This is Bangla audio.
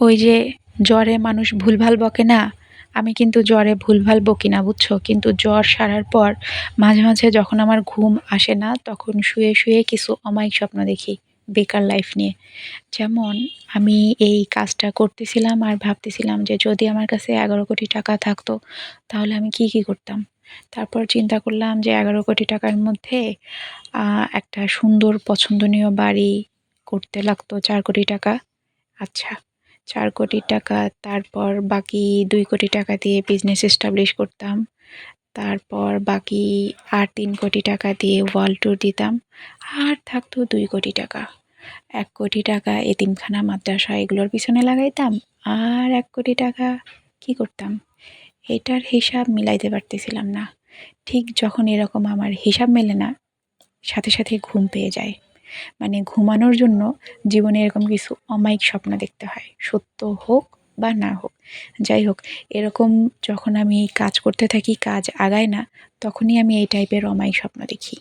ওই যে জ্বরে মানুষ ভুলভাল বকে না? আমি কিন্তু জ্বরে ভুলভাল বকি না, বুঝছ? কিন্তু জ্বর সারার পর মাঝে মাঝে যখন আমার ঘুম আসে না, তখন শুয়ে শুয়ে কিছু অমায়িক স্বপ্ন দেখি, বেকার লাইফ নিয়ে। যেমন আমি এই কাজটা করতেছিলাম আর ভাবতেছিলাম যে যদি আমার কাছে এগারো কোটি টাকা থাকতো, তাহলে আমি কি কি করতাম? তারপর চিন্তা করলাম যে এগারো কোটি টাকার মধ্যে একটা সুন্দর পছন্দনীয় বাড়ি করতে লাগতো চার কোটি টাকা। আচ্ছা চার কোটি টাকা, তারপর বাকি দুই কোটি টাকা দিয়ে বিজনেস এস্টাবলিশ করতাম। তারপর বাকি আর তিন কোটি টাকা দিয়ে ওয়াল ট্যুর দিতাম। আর থাকতো দুই কোটি টাকা। এক কোটি টাকা এতিমখানা মাদ্রাসা এগুলোর পিছনে লাগাইতাম। আর এক কোটি টাকা কি করতাম? এটার হিসাব মিলাইতে পারতেছিলাম না। ঠিক যখন এরকম আমার হিসাব মেলে না, সাথে সাথে ঘুম পেয়ে যায়। মানে ঘুমানোর জন্য জীবনে এরকম কিছু অমায়িক স্বপ্ন দেখতে হয়। সত্য হোক বা না হোক। যাই হোক, এরকম যখন আমি কাজ করতে থাকি, কাজ আগায় না, তখনই আমি এই টাইপের অমায়িক স্বপ্ন দেখি।